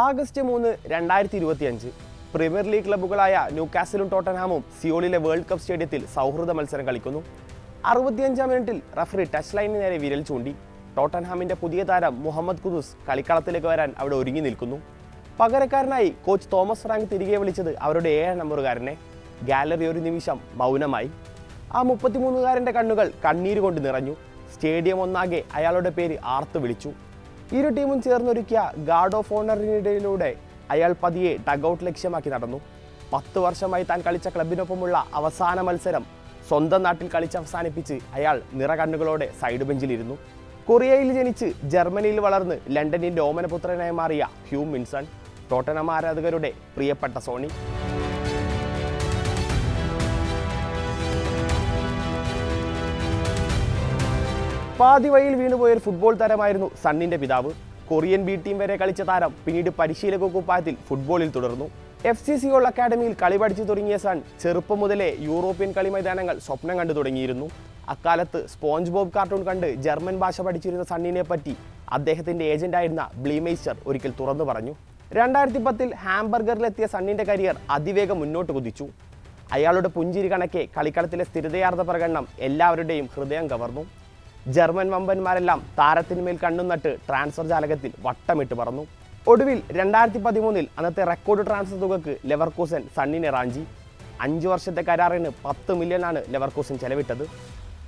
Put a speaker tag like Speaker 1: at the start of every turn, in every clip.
Speaker 1: August മൂന്ന് രണ്ടായിരത്തി ഇരുപത്തിയഞ്ച് പ്രീമിയർ ലീഗ് ക്ലബ്ബുകളായ ന്യൂകാസിലും ടോട്ടൻഹാമും സിയോളിലെ വേൾഡ് കപ്പ് സ്റ്റേഡിയത്തിൽ സൗഹൃദ മത്സരം കളിക്കുന്നു. അറുപത്തിയഞ്ചാം മിനിറ്റിൽ റഫറി ടച്ച് ലൈനിന് നേരെ വിരൽ ചൂണ്ടി. ടോട്ടൻഹാമിന്റെ പുതിയ താരം മുഹമ്മദ് കുദൂസ് കളിക്കളത്തിലേക്ക് വരാൻ അവിടെ ഒരുങ്ങി നിൽക്കുന്നു. പകരക്കാരനായി കോച്ച് തോമസ് ഫ്രാങ്ക് തിരികെ വിളിച്ചത് അവരുടെ ഏഴ് നമ്പറുകാരനെ. ഗാലറി ഒരു നിമിഷം മൗനമായി. ആ മുപ്പത്തിമൂന്നുകാരന്റെ കണ്ണുകൾ കണ്ണീര് കൊണ്ട് നിറഞ്ഞു. സ്റ്റേഡിയം ഒന്നാകെ അയാളുടെ പേര് ആർത്ത് വിളിച്ചു. ഇരു ടീമും ചേർന്നൊരുക്കിയ ഗാർഡ് ഓഫ് ഓണറിനിടയിലൂടെ അയാൾ പതിയെ ഡഗൌട്ട് ലക്ഷ്യമാക്കി നടന്നു. പത്ത് വർഷമായി താൻ കളിച്ച ക്ലബിനൊപ്പമുള്ള അവസാന മത്സരം സ്വന്തം നാട്ടിൽ കളിച്ച് അവസാനിപ്പിച്ച് അയാൾ നിറകണ്ണുകളോടെ സൈഡ് ബെഞ്ചിലിരുന്നു കൊറിയയിൽ ജനിച്ച് ജർമ്മനിയിൽ വളർന്ന് ലണ്ടനിന്റെ ഓമനപുത്രനായി മാറിയ ഹ്യൂ മിൻസൺ ടോട്ടനം ആരാധകരുടെ പ്രിയപ്പെട്ട സോണി. പാതി വഴിയിൽ വീണുപോയ ഒരു ഫുട്ബോൾ താരമായിരുന്നു സണ്ണിന്റെ പിതാവ്. കൊറിയൻ ബി ടീം വരെ കളിച്ച താരം പിന്നീട് പരിശീലക കുപ്പായത്തിൽ ഫുട്ബോളിൽ തുടർന്നു. എഫ് സി സി ഓൾ അക്കാഡമിയിൽ കളി പഠിച്ചു തുടങ്ങിയ സൺ ചെറുപ്പം മുതലേ യൂറോപ്യൻ കളി മൈതാനങ്ങൾ സ്വപ്നം കണ്ടു തുടങ്ങിയിരുന്നു. അക്കാലത്ത് സ്പോഞ്ച് ബോബ് കാർട്ടൂൺ കണ്ട് ജർമ്മൻ ഭാഷ പഠിച്ചിരുന്ന സണ്ണിനെ പറ്റി അദ്ദേഹത്തിന്റെ ഏജന്റായിരുന്ന ബ്ലീമേസ്റ്റർ ഒരിക്കൽ തുറന്നു പറഞ്ഞു. രണ്ടായിരത്തി പത്തിൽ ഹാംബർഗറിലെത്തിയ സണ്ണിന്റെ കരിയർ അതിവേഗം മുന്നോട്ട് കുതിച്ചു. അയാളുടെ പുഞ്ചിരി കണക്കെ കളിക്കളത്തിലെ സ്ഥിരതയാർന്ന പ്രകടനം എല്ലാവരുടെയും ഹൃദയം കവർന്നു. ജർമ്മൻ വമ്പന്മാരെല്ലാം താരത്തിന്മേൽ കണ്ണും നട്ട് ട്രാൻസ്ഫർ ജാലകത്തിൽ വട്ടമിട്ട് പറന്നു. ഒടുവിൽ രണ്ടായിരത്തി പതിമൂന്നിൽ അന്നത്തെ റെക്കോർഡ് ട്രാൻസ്ഫർ തുകക്ക് ലെവർകൂസൻ സണ്ണിനെ റാഞ്ചി അഞ്ച് വർഷത്തെ കരാറിന് പത്ത് ആണ് ലെവർകൂസൻ ചെലവിട്ടത്.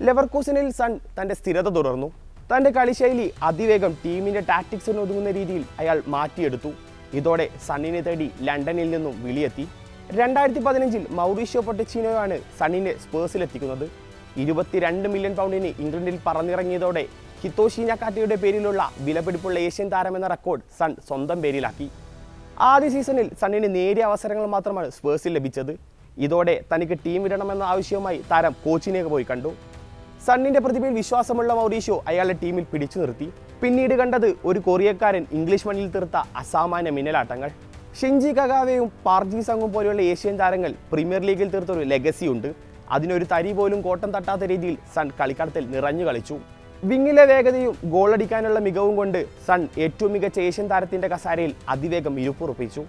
Speaker 1: ലെവർകൂസനിൽ സൺ തന്റെ സ്ഥിരത തുടർന്നു. തന്റെ കളിശൈലി അതിവേഗം ടീമിന്റെ ടാക്ടിക്സിന് ഒതുങ്ങുന്ന രീതിയിൽ അയാൾ മാറ്റിയെടുത്തു. ഇതോടെ സണ്ണിനെ തേടി ലണ്ടനിൽ നിന്നും വിളിയെത്തി. രണ്ടായിരത്തി പതിനഞ്ചിൽ മൗറീഷ്യോ പൊട്ടച്ചീനോയാണ് സണ്ണിനെ സ്പേഴ്സിലെത്തിക്കുന്നത്. ഇരുപത്തിരണ്ട് മില്യൺ പൗണ്ടിന് ഇംഗ്ലണ്ടിൽ പറന്നിറങ്ങിയതോടെ ഹിത്തോഷി നക്കാറ്റയുടെ പേരിലുള്ള വിലപിടിപ്പുള്ള ഏഷ്യൻ താരമെന്ന റെക്കോർഡ് സൺ സ്വന്തം പേരിലാക്കി. ആദ്യ സീസണിൽ സണ്ണിന് നേരിയ അവസരങ്ങൾ മാത്രമാണ് സ്പേഴ്സിൽ ലഭിച്ചത്. ഇതോടെ തനിക്ക് ടീം വിടണമെന്ന ആവശ്യവുമായി താരം കോച്ചിനെ പോയി കണ്ടു. സണ്ണിന്റെ പ്രതിഭയിൽ വിശ്വാസമുള്ള മൗറീഷ്യോ അയാളെ ടീമിൽ പിടിച്ചു നിർത്തി. പിന്നീട് കണ്ടത് ഒരു കൊറിയക്കാരൻ ഇംഗ്ലീഷ് മണ്ണിൽ തീർത്ത അസാമാന്യ മിന്നലാട്ടങ്ങൾ. ഷിൻജി കഗാവയും പാർജി സംഘും പോലെയുള്ള ഏഷ്യൻ താരങ്ങൾ പ്രീമിയർ ലീഗിൽ തീർത്തൊരു ലെഗസി ഉണ്ട്. അതിനൊരു തരി പോലും കോട്ടം തട്ടാത്ത രീതിയിൽ സൺ കളിക്കളത്തിൽ നിറഞ്ഞു കളിച്ചു. വിങ്ങിലെ വേഗതയും ഗോളടിക്കാനുള്ള മികവും കൊണ്ട് സൺ ഏറ്റവും മികച്ച ഏഷ്യൻ താരത്തിന്റെ കസാരയിൽ അതിവേഗം ഇരുപ്പുറപ്പിച്ചു.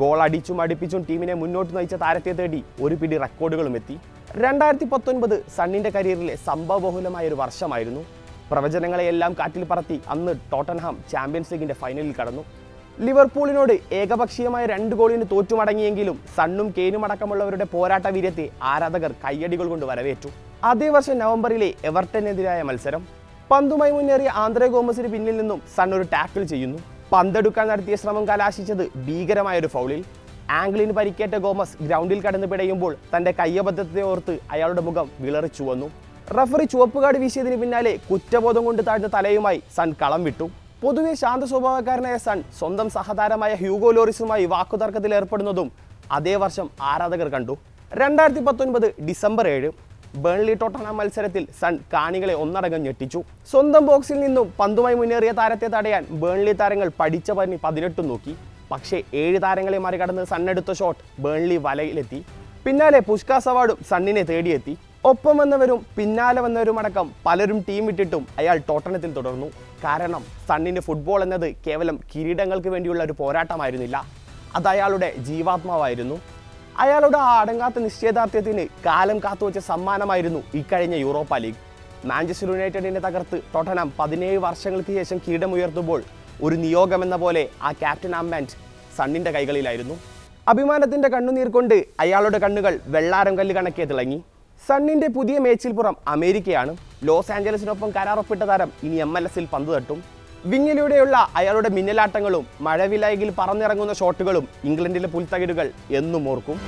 Speaker 1: ഗോൾ അടിച്ചും അടിപ്പിച്ചും ടീമിനെ മുന്നോട്ട് നയിച്ച താരത്തെ തേടി ഒരു പിടി റെക്കോർഡുകളും എത്തി. രണ്ടായിരത്തി പത്തൊൻപത് സണ്ണിന്റെ കരിയറിലെ സംഭവബഹുലമായ ഒരു വർഷമായിരുന്നു. പ്രവചനങ്ങളെയെല്ലാം കാറ്റിൽ പറത്തി അന്ന് ടോട്ടൻഹാം ചാമ്പ്യൻസ് ലീഗിന്റെ ഫൈനലിൽ കടന്നു. ലിവർപൂളിനോട് ഏകപക്ഷീയമായ രണ്ട് ഗോളിന് തോറ്റുമടങ്ങിയെങ്കിലും സണ്ണും കെയിനും അടക്കമുള്ളവരുടെ പോരാട്ട വീര്യത്തെ ആരാധകർ കയ്യടികൾ കൊണ്ട് വരവേറ്റു. അതേ വർഷം നവംബറിലെ എവർട്ടനെതിരായ മത്സരം. പന്തുമായി മുന്നേറിയ ആന്ധ്രേ ഗോമസിന് പിന്നിൽ നിന്നും സൺ ഒരു ടാക്കിൾ ചെയ്യുന്നു. പന്തെടുക്കാൻ നടത്തിയ ശ്രമം കലാശിച്ചത് ഭീകരമായൊരു ഫൗളിൽ. ആംഗ്ലിന് പരിക്കേറ്റ ഗോമസ് ഗ്രൗണ്ടിൽ കടന്നു പിടയുമ്പോൾ തന്റെ കയ്യബദ്ധത്തെ ഓർത്ത് അയാളുടെ മുഖം വിളറിച്ചു വന്നു. റഫറി ചുവപ്പ് കാർഡ് വീശിയതിന് പിന്നാലെ കുറ്റബോധം കൊണ്ട് താഴ്ന്ന തലയുമായി സൺ കളം വിട്ടു. പൊതുവെ ശാന്ത സ്വഭാവക്കാരനായ സൺ സ്വന്തം സഹതാരമായ ഹ്യൂഗോ ലോറിസുമായി വാക്കുതർക്കത്തിൽ ഏർപ്പെടുന്നതും അതേ വർഷം ആരാധകർ കണ്ടു. രണ്ടായിരത്തി പത്തൊൻപത് ഡിസംബർ ഏഴ് ബേൺലി ടോട്ടണ മത്സരത്തിൽ സൺ കാണികളെ ഒന്നടങ്കം ഞെട്ടിച്ചു. സ്വന്തം ബോക്സിൽ നിന്നും പന്തുമായി മുന്നേറിയ താരത്തെ തടയാൻ ബേൺലി താരങ്ങൾ പഠിച്ച പനി പതിനെട്ടും നോക്കി. പക്ഷേ ഏഴ് താരങ്ങളെ മറികടന്ന് സണ്ണെടുത്ത ഷോട്ട് ബേൺലി വലയിലെത്തി. പിന്നാലെ പുഷ്കാസ് അവാർഡും സണ്ണിനെ തേടിയെത്തി. ഒപ്പം വന്നവരും പിന്നാലെ വന്നവരുമടക്കം പലരും ടീം വിട്ടിട്ടും അയാൾ ടോട്ടണത്തിൽ തുടർന്നു. കാരണം സണ്ണിന് ഫുട്ബോൾ എന്നത് കേവലം കിരീടങ്ങൾക്ക് വേണ്ടിയുള്ള ഒരു പോരാട്ടമായിരുന്നില്ല. അത് അയാളുടെ ജീവാത്മാവായിരുന്നു. അയാളുടെ ആ അടങ്ങാത്ത നിശ്ചയദാർഢ്യത്തിന് കാലം കാത്തുവച്ച സമ്മാനമായിരുന്നു ഇക്കഴിഞ്ഞ യൂറോപ്പ ലീഗ്. മാഞ്ചസ്റ്റർ യുണൈറ്റഡിനെ തകർത്ത് ടോട്ടനം പതിനേഴ് വർഷങ്ങൾക്ക് ശേഷം കിരീടമുയർത്തുമ്പോൾ ഒരു നിയോഗം എന്ന പോലെ ആ ക്യാപ്റ്റൻ ആംബാൻഡ് സണ്ണിന്റെ കൈകളിലായിരുന്നു. അഭിമാനത്തിന്റെ കണ്ണുനീർ കൊണ്ട് അയാളുടെ കണ്ണുകൾ വെള്ളാരം കല്ല് കണക്കെ തിളങ്ങി. സണ്ണിന്റെ പുതിയ മേച്ചിൽപ്പുറം അമേരിക്കയാണ് ലോസ് ആഞ്ചലസിനൊപ്പം കരാറൊപ്പിട്ട താരം. ഇനി എം എൽ എസിൽ പന്ത് തട്ടും. വിങ്ങിലൂടെയുള്ള അയാളുടെ മിന്നലാട്ടങ്ങളും മഴവിലായകിൽ പറന്നിറങ്ങുന്ന ഷോട്ടുകളും ഇംഗ്ലണ്ടിലെ പുൽത്തകിടുകൾ എന്നും ഓർക്കും.